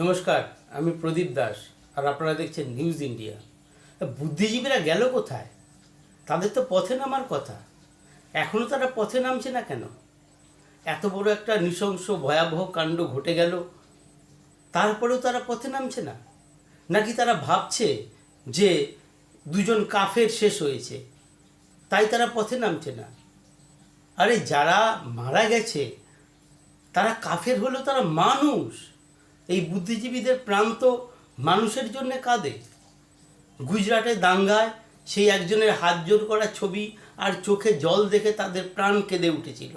নমস্কার, আমি প্রদীপ দাস, আর আপনারা দেখছেন নিউজ ইন্ডিয়া বুদ্ধিজীবীরা গেল কোথায়? তাদের তো পথে নামার কথা। এখনও তারা পথে নামছে না কেন? এত বড় একটা নৃশংস, ভয়াবহ কাণ্ড ঘটে গেল। তারপরেও তারা পথে নামছে না? নাকি তারা ভাবছে যে দুজন কাফের শেষ হয়েছে, তাই তারা পথে নামছে না? আরে যারা মারা গেছে, তারা কাফের হলেও তারা মানুষ। এই বুদ্ধিজীবীদের প্রাণ তো মানুষের জন্য কাঁদে। গুজরাটে দাঙ্গায় সেই একজনের হাত জোর করা ছবি আর চোখে জল দেখে তাদের প্রাণ কেঁদে উঠেছিল।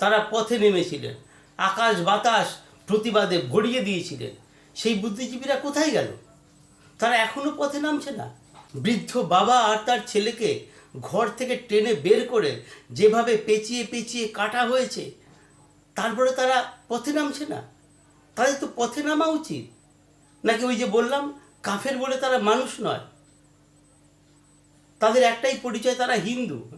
তারা পথে নেমেছিলেন। আকাশ বাতাস প্রতিবাদে ভরিয়ে দিয়েছিলেন। সেই বুদ্ধিজীবীরা কোথায় গেল? তারা এখনও পথে নামছে না। বৃদ্ধ বাবা আর তার ছেলেকে ঘর থেকে টেনে বের করে যেভাবে পেঁচিয়ে পেঁচিয়ে কাটা হয়েছে, তারপরে তারা পথে নামছে না। তাদের তো পথে নামা উচিত। নাকি ওই যে বললাম, কাফের বলে তারা মানুষ নয়। তাদের একটাই পরিচয়, তারা হিন্দু।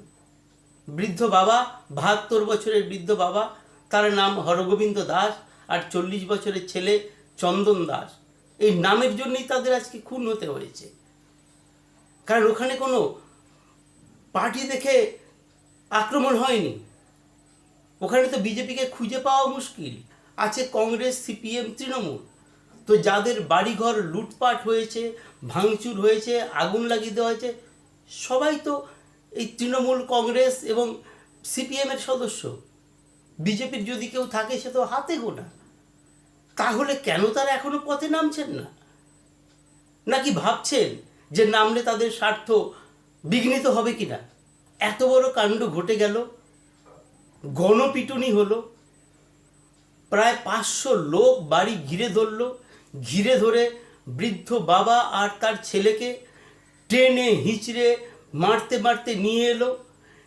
বৃদ্ধ বাবা, বাহাত্তর বছরের বৃদ্ধ বাবা, তার নাম হরগোবিন্দ দাস আর চল্লিশ বছরের ছেলে চন্দন দাস। এই নামের জন্যই তাদের আজকে খুন হতে হয়েছে। কারণ ওখানে কোনো পার্টি দেখে আক্রমণ হয়নি। ওখানে তো বিজেপিকে খুঁজে পাওয়া মুশকিল। আছে কংগ্রেস, সিপিএম, তৃণমূল। তো যাদের বাড়িঘর লুটপাট হয়েছে, ভাঙচুর হয়েছে, আগুন লাগিয়ে দেওয়া হয়েছে, সবাই তো এই তৃণমূল, কংগ্রেস এবং সিপিএমের সদস্য। বিজেপির যদি কেউ থাকে, সে তো হাতে গোনা। তাহলে কেন তারা এখনও পথে নামছেন না? নাকি ভাবছেন যে নামলে তাদের স্বার্থ বিঘ্নিত হবে কি না এত বড় কাণ্ড ঘটে গেল, গণপিটুনি হলো প্রায় পাঁচশো লোক বাড়ি ঘিরে ধরলো। ঘিরে ধরে বৃদ্ধ বাবা আর তার ছেলেকে টেনে হিঁচড়ে মারতে মারতে নিয়ে এলো।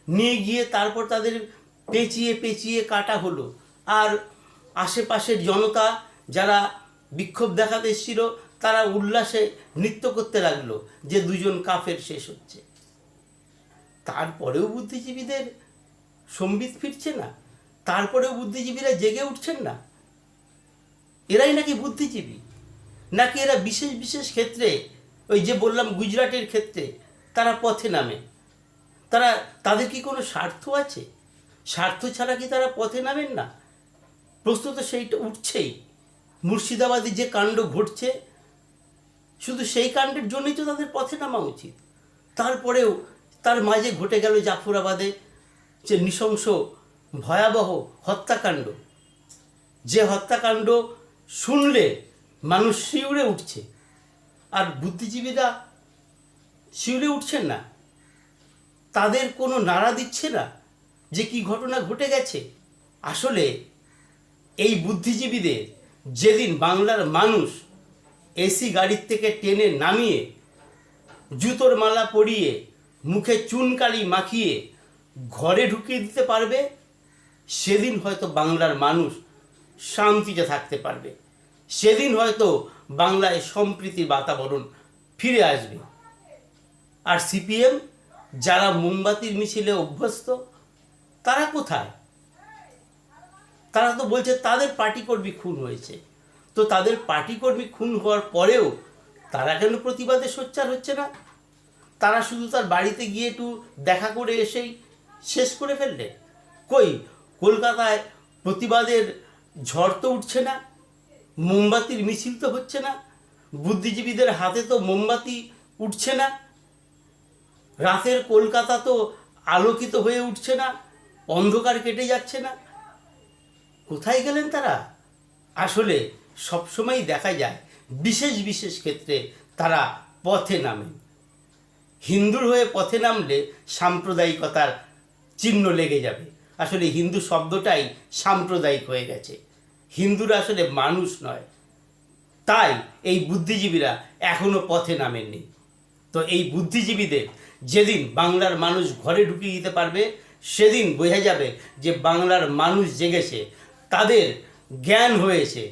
নিয়ে গিয়ে তারপর তাদের পেঁচিয়ে পেঁচিয়ে কাটা হলো। আর আশেপাশের জনতা যারা বিক্ষোভ দেখাতে এসেছিল, তারা উল্লাসে নৃত্য করতে লাগল যে দুজন কাফের শেষ হচ্ছে। তারপরেও বুদ্ধিজীবীদের সম্বিত ফিরছে না। তারপরেও বুদ্ধিজীবীরা জেগে উঠছেন না? এরাই নাকি বুদ্ধিজীবী? নাকি এরা বিশেষ বিশেষ ক্ষেত্রে, ওই যে বললাম গুজরাটের ক্ষেত্রে, তারা পথে নামে? তারা, তাদের কি কোনো স্বার্থ আছে? স্বার্থ ছাড়া কি তারা পথে নামেন না? প্রশ্ন তো সেইটা উঠছেই। মুর্শিদাবাদে যে কাণ্ড ঘটছে, শুধু সেই কাণ্ডের জন্যই তো তাদের পথে নামা উচিত। তারপরেও তার মাঝে ঘটে গেল জাফরাবাদে যে নৃশংস ভয়াবহ হত্যাকাণ্ড। যে হত্যাকাণ্ড শুনলে মানুষ শিউরে উঠছে। আর বুদ্ধিজীবীরা শিউরে উঠছেন না। তাদের কোনো নাড়া দিচ্ছে না যে কি ঘটনা ঘটে গেছে। আসলে এই বুদ্ধিজীবীদের যেদিন বাংলার মানুষ এসি গাড়ির থেকে টেনে নামিয়ে জুতোর মালা পরিয়ে মুখে চুনকালি মাখিয়ে ঘরে ঢুকিয়ে দিতে পারবে সেদিন হয়তো বাংলার মানুষ শান্তিতে থাকতে পারবে। সেদিন হয়তো বাংলায় সম্প্রীতির বাতাবরণ ফিরে আসবে। আর সিপিএম, যারা মোমবাতির মিছিলে অভ্যস্ত, তারা কোথায়? তারা তো বলছে তাদের পার্টি কর্মী খুন হয়েছে। তো তাদের পার্টি কর্মী খুন হওয়ার পরেও তারা কেন প্রতিবাদে সোচ্চার হচ্ছে না? তারা শুধু তার বাড়িতে গিয়ে একটু দেখা করে এসেই শেষ করে ফেললে? কই কলকাতায় প্রতিবাদের ঝড় তো উঠছে না, মোমবাতির মিছিল তো হচ্ছে না, বুদ্ধিজীবীদের হাতে তো মোমবাতি উঠছে না, রাতের কলকাতা তো আলোকিত হয়ে উঠছে না, অন্ধকার কেটে যাচ্ছে না। কোথায় গেলেন তারা? আসলে সবসময়ই দেখা যায়, বিশেষ বিশেষ ক্ষেত্রে তারা পথে নামেন হিন্দুর হয়ে পথে নামলে সাম্প্রদায়িকতার চিহ্ন লেগে যাবে। আসলে হিন্দু শব্দটাই সাম্প্রদায়িক হয়ে গেছে। হিন্দুরা আসলে মানুষ নয়। তাই এই বুদ্ধিজীবীরা এখনও পথে নামেননি। তো এই বুদ্ধিজীবীদের যেদিন বাংলার মানুষ ঘরে ঢুকিয়ে দিতে পারবে, সেদিন বোঝা যাবে যে বাংলার মানুষ জেগেছে, তাদের জ্ঞান হয়েছে।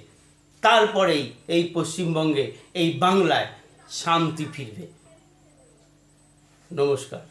তারপরেই এই পশ্চিমবঙ্গে এই বাংলায় শান্তি ফিরবে। নমস্কার।